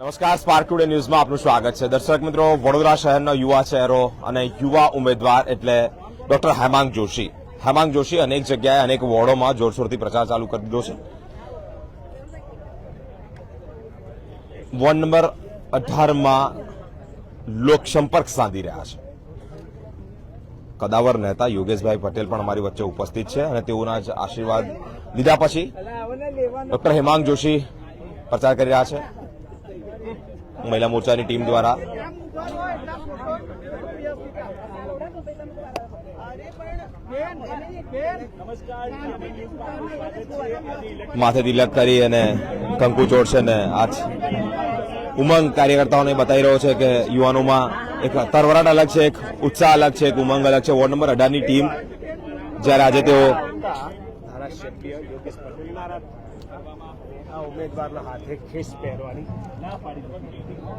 નમસ્કાર spark today ન્યૂઝમાં આપનું સ્વાગત છે. દર્શક મિત્રો, વડોદરા શહેરના યુવા ચહેરો અને યુવા ઉમેદવાર એટલે ડોક્ટર હેમાંગ જોશી. હેમાંગ જોશી અનેક જગ્યાએ, અનેક વોર્ડોમાં જોરશોરથી પ્રચાર ચાલુ કરી દીધો છે. વોર્ડ નંબર અઢારમાં લોકસંપર્ક સાધી રહ્યા છે. કદાવર નેતા યોગેશભાઈ પટેલ પણ અમારી વચ્ચે ઉપસ્થિત છે અને તેઓના જ આશીર્વાદ લીધા પછી ડોક્ટર હેમાંગ જોશી પ્રચાર કરી રહ્યા છે. મહિલા મોરચાની ટીમ દ્વારા. માથે તિલક કરી અને કંકુ ચોડશે ને આજ ઉમંગ કાર્યકર્તાઓને બતાવી રહ્યો છે કે યુવાનોમાં એક તરવરાટ અલગ છે, એક ઉત્સાહ અલગ છે, એક ઉમંગ અલગ છે. વોર્ડ નંબર અઢારની ટીમ જ્યારે આજે તેઓ આ ઉમેદવારના હાથે ખેસ પહેરવાની.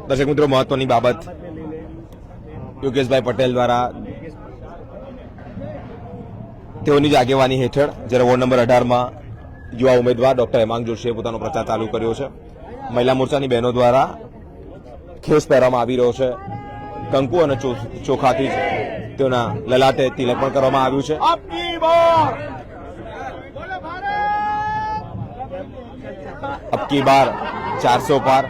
દર્શક મિત્રો મહત્વની બાબત યોગેશભાઈ પટેલ દ્વારા તેઓની જ આગેવાની હેઠળ જ્યારે વોર્ડ નંબર અઢારમાં યુવા ઉમેદવાર ડોક્ટર હેમાંગ જોશીએ પોતાનો પ્રચાર ચાલુ કર્યો છે. મહિલા મોરચાની બહેનો દ્વારા ખેસ પહેરવામાં આવી રહ્યો છે. કંકુ અને ચોખાથી જ તેઓના લલાટે તિલક પણ કરવામાં આવ્યું છે. અબકી બાર, ચારસો પાર.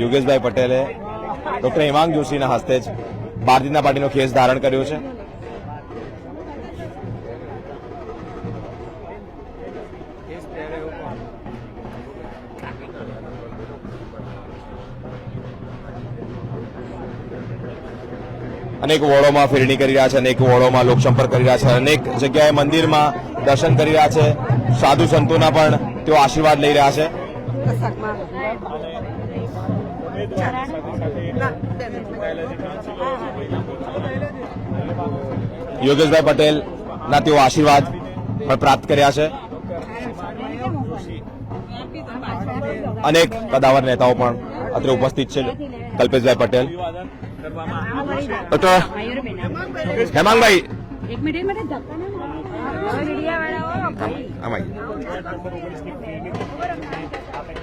યોગેશભાઈ પટેલે ડોક્ટર હેમાંગ જોશીના હસ્તે જ ભારતીય પાર્ટીનો ખેસ ધારણ કર્યો છે. અનેક વોર્ડોમાં ફેરણી કરી રહ્યા છે, અનેક વોર્ડોમાં લોકસંપર્ક કરી રહ્યા છે, અનેક જગ્યાએ મંદિરમાં દર્શન કરી રહ્યા છે. સાધુ સંતોના પણ તેઓ આશીર્વાદ લઈ રહ્યા છે. યોગેશભાઈ પટેલ ના તેઓ આશીર્વાદ પણ પ્રાપ્ત કર્યા છે. અનેક કદાવર નેતાઓ પણ અત્રે ઉપસ્થિત છે. કલ્પેશભાઈ પટેલ. ડોક્ટર હેમાંગભાઈ. એક મિનિટ મને ધક્કા ના. મારો મીડિયાવાળાઓ ભાઈ.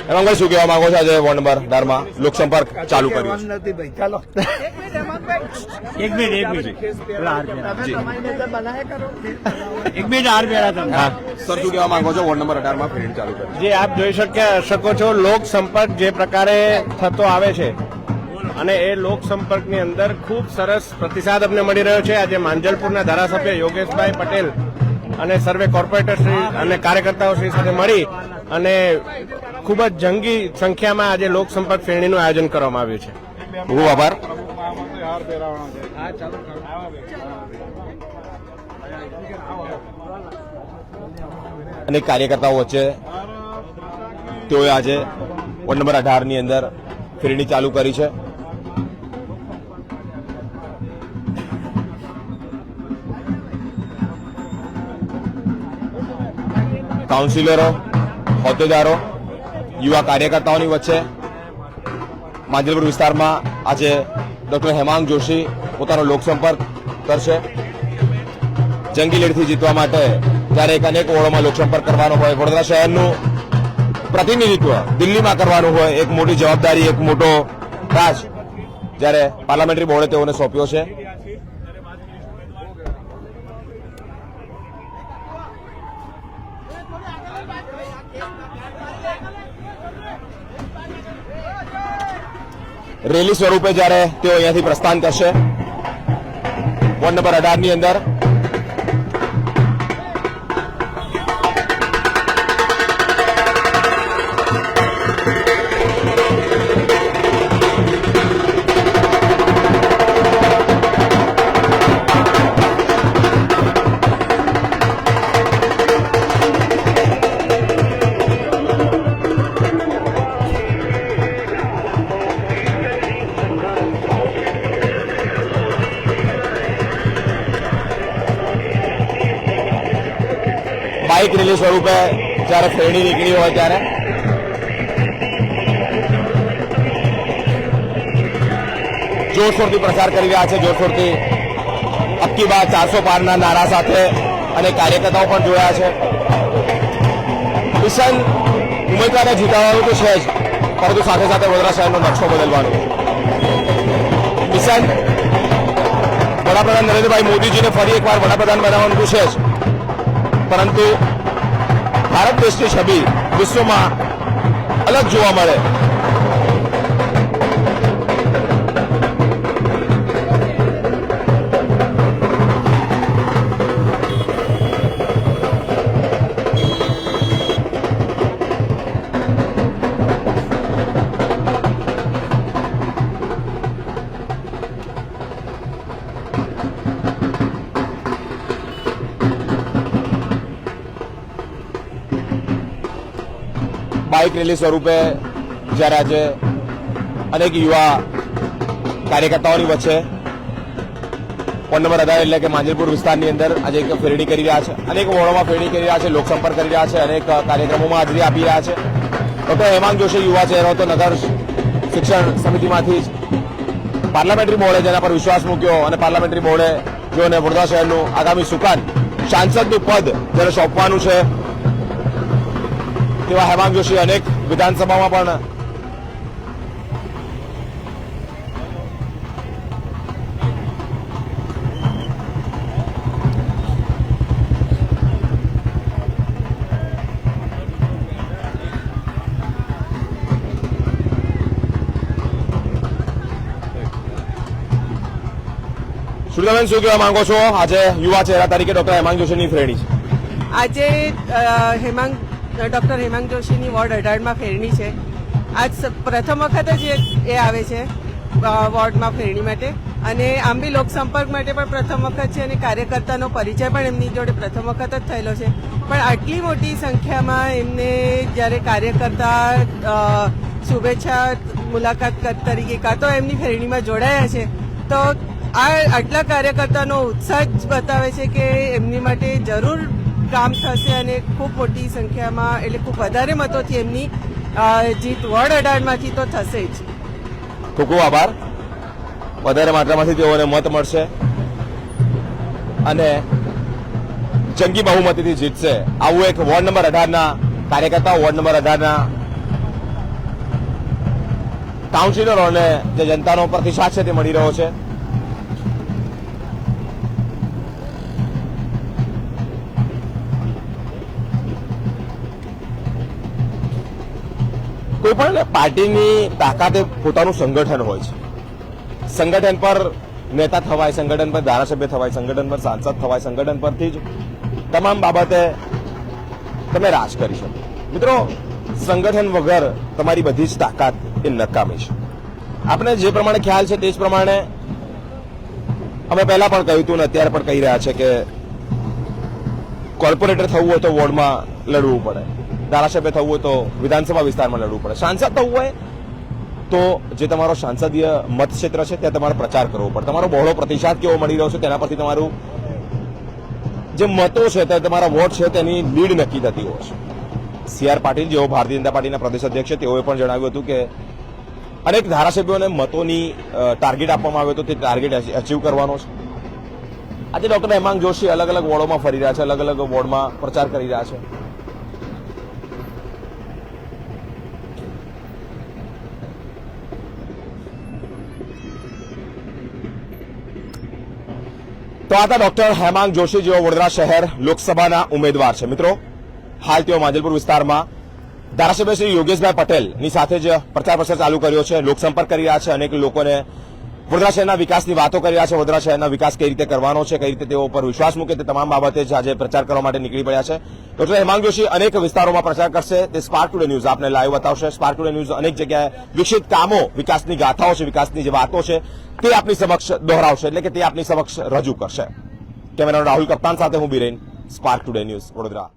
હેમાંગભાઈ શું કહેવા માંગો છો આજે વોર્ડ નંબર અઢારમાં લોકસંપર્ક ચાલુ કર્યું છે. નથી ભાઈ ચાલો એક મિનિટ એક મિનિટ. પેલા હાર પહેરા. જી. એક મિનિટ હાર પહેરા તમે. હા. સર શું કહેવા માંગો છો? વોર્ડ નંબર અઢારમાં ફેરિંગ ચાલુ કરી જે આપ જોઈ શક્યા શકો છો લોક સંપર્ક જે પ્રકારે થતો આવે છે અને એ લોક સંપર્કની અંદર ખૂબ સરસ પ્રતિસાદ અમને મળી રહ્યો છે. આજે માંજલપુરના ધારાસભ્ય યોગેશભાઈ પટેલ અને સર્વે કોર્પોરેટર શ્રી અને કાર્યકર્તાઓ શ્રી સાથે મળી અને ખૂબ જ જંગી સંખ્યામાં આજે લોક સંપર્ક ફેરણીનું આયોજન કરવામાં આવ્યું છે. ખૂબ આભાર. અને કાર્યકર્તાઓ વચ્ચે તેઓએ આજે વોર્ડ નંબર અઢારની અંદર ફેરણી ચાલુ કરી છે. કાઉન્સિલરો, હોદ્દેદારો, યુવા કાર્યકર્તાઓની વચ્ચે માંજલપુર વિસ્તારમાં આજે ડોક્ટર હેમાંગ જોશી પોતાનો લોકસંપર્ક કરશે. જંગી લડથી જીતવા માટે જ્યારે એક અનેક ઓળોમાં લોકસંપર્ક કરવાનો હોય. વડોદરા શહેરનું પ્રતિનિધિત્વ દિલ્હીમાં કરવાનું હોય. એક મોટી જવાબદારી, એક મોટો રાજ જ્યારે પાર્લામેન્ટરી બોર્ડે તેઓને સોંપ્યો છે. રેલી સ્વરૂપે જ્યારે તેઓ અહીંયાથી પ્રસ્થાન કરશે. વોર્ડ નંબર અઢારની અંદર. રેલી સ્વરૂપે જ્યારે ફેરણી નીકળી હોય ત્યારે. જોરશોરથી પ્રચાર કરી રહ્યા છે, જોરશોરથી. અક્કી બાર ચારસો પારના નારા સાથે અને કાર્યકર્તાઓ પણ જોયા છે. મિશન ઉમેદવારને જીતાડવાનું તો છે જ, પરંતુ સાથે સાથે વડોદરા શહેરનો નકશો બદલવાનો મિશન વડાપ્રધાન નરેન્દ્રભાઈ મોદીજીને ફરી એકવાર વડાપ્રધાન બનાવવાનું છે જ, પરંતુ ભારત દેશની છબી વિશ્વમાં અલગ જોવા મળે. બાઇક રેલી સ્વરૂપે જ્યારે આજે અનેક યુવા કાર્યકર્તાઓની વચ્ચે ફોન નંબર અઢાર એટલે કે માંજલપુર વિસ્તારની અંદર આજે એક ફેરણી કરી રહ્યા છે. અનેક વોર્ડોમાં ફેરણી કરી રહ્યા છે, લોકસંપર્ક કરી રહ્યા છે, અનેક કાર્યક્રમોમાં હાજરી આપી રહ્યા છે. ડોક્ટર હેમાંગ જોશી, યુવા ચહેરો તો નગર શિક્ષણ સમિતિમાંથી જ. પાર્લામેન્ટરી બોર્ડે જેના પર વિશ્વાસ મૂક્યો અને પાર્લામેન્ટરી બોર્ડે જોને વડોદરા શહેરનું આગામી સુકાન સાંસદનું પદ જેને સોંપવાનું છે તેવા હેમાંગ જોશી અનેક વિધાનસભામાં પણ સુરતાબેન શું કહેવા માંગો છો આજે યુવા ચહેરા તરીકે ડોક્ટર હેમાંગ જોશીની ફ્રેણી છે આજે અ, હેમાંગ ડોક્ટર હેમાંગ જોશીની વોર્ડ અઢારમાં ફેરણી છે. આજ પ્રથમ વખત જ એ- આવે છે વોર્ડમાં ફેરણી માટે. અને આમ બી લોકસંપર્ક માટે પણ પ્રથમ વખત છે અને કાર્યકર્તાનો પરિચય પણ એમની જોડે પ્રથમ વખત જ થયેલો છે. પણ આટલી મોટી સંખ્યામાં એમને જ્યારે કાર્યકર્તા શુભેચ્છા મુલાકાત તરીકે કાં તો એમની ફેરણીમાં જોડાયા છે. તો આ આટલા કાર્યકર્તાનો ઉત્સાહ જ બતાવે છે કે એમની માટે જરૂર કામ થશે અને ખૂબ મોટી સંખ્યામાં, એટલે ખૂબ વધારે મતોથી એમની જીત વોર્ડ અઢારમાંથી તો થશે જ. ખૂબ ખૂબ આભાર. વધારે માત્રામાંથી તેઓને મત મળશે. અને જંગી બહુમતીથી જીતશે. આવું એક વોર્ડ નંબર અઢારના કાર્યકર્તાઓ વોર્ડ નંબર અઢારના કાઉન્સિલરોને જે જનતાનો પ્રતિસાદ છે તે મળી રહ્યો છે. કોઈ પણ પાર્ટીની તાકાત પોતાનું સંગઠન હોય છે. સંગઠન પર નેતા થવાય, સંગઠન પર ધારાસભ્ય થવાય, સંગઠન પર સાંસદ થવાય, સંગઠન પરથી જ તમામ બાબતે તમે રાજ કરી શકો. મિત્રો, સંગઠન વગર તમારી બધી જ તાકાત એ નકામી છે. આપણે જે પ્રમાણે ખ્યાલ છે તે જ પ્રમાણે અમે પહેલા પણ કહ્યું હતું ને અત્યારે પણ કહી રહ્યા છે કે કોર્પોરેટર થવું હોય તો વોર્ડમાં લડવું પડે. ધારાસભ્ય થવું હોય તો વિધાનસભા વિસ્તારમાં લડવું પડે. સાંસદ થવું હોય તો જે તમારો સાંસદીય મત ક્ષેત્ર છે, ત્યાં તમારે પ્રચાર કરવો પડે. તમારો બહોળો પ્રતિસાદ કેવો મળી રહ્યો છે, તેના પરથી તમારું જે મતો છે, તે તમારા વોટ છે, તેની લીડ નક્કી થતી હોય છે. સી આર પાટીલ જેઓ ભારતીય જનતા પાર્ટીના પ્રદેશ અધ્યક્ષ છે, તેઓએ પણ જણાવ્યું હતું કે અનેક ધારાસભ્યોને મતોની ટાર્ગેટ આપવામાં આવ્યો હતો તે ટાર્ગેટ અચીવ કરવાનો છે. આજે ડોક્ટર હેમાંગ જોશી અલગ અલગ વોર્ડોમાં ફરી રહ્યા છે અલગ અલગ વોર્ડમાં પ્રચાર કરી રહ્યા છે. તો આ હતા ડોક્ટર હેમાંગ જોશી જેઓ વડોદરા શહેર લોકસભાના ઉમેદવાર છે. મિત્રો, હાલ તેઓ માંજલપુર વિસ્તારમાં ધારાસભ્ય શ્રી યોગેશભાઈ પટેલની સાથે જ પ્રચાર પ્રસાર ચાલુ કર્યો છે, લોકસંપર્ક કરી રહ્યા છે, અનેક લોકોને વડોદરા શહેરના વિકાસની વાતો કરી રહ્યા છે. વડોદરા શહેરના વિકાસ કઈ રીતે કરવાનો છે, કઈ રીતે તેઓ પર વિશ્વાસ મૂકે તે તમામ બાબતે આજે પ્રચાર કરવા માટે નીકળી પડ્યા છે. ડોક્ટર હેમાંગ જોશી અનેક વિસ્તારોમાં પ્રચાર કરશે, તે સ્પાર્ક ટુડે ન્યૂઝ આપને લાઈવ બતાવશે. સ્પાર્ક ટુડે ન્યૂઝ અનેક જગ્યાએ વિકસિત કામો, વિકાસની ગાથાઓ છે, વિકાસની જે વાતો છે, તે આપની સમક્ષ દોહરાવશે, એટલે કે તે આપની સમક્ષ રજૂ કરશે. કેમેરા રાહુલ કપ્તાન સાથે હું Biren, Spark Today News Vadodara.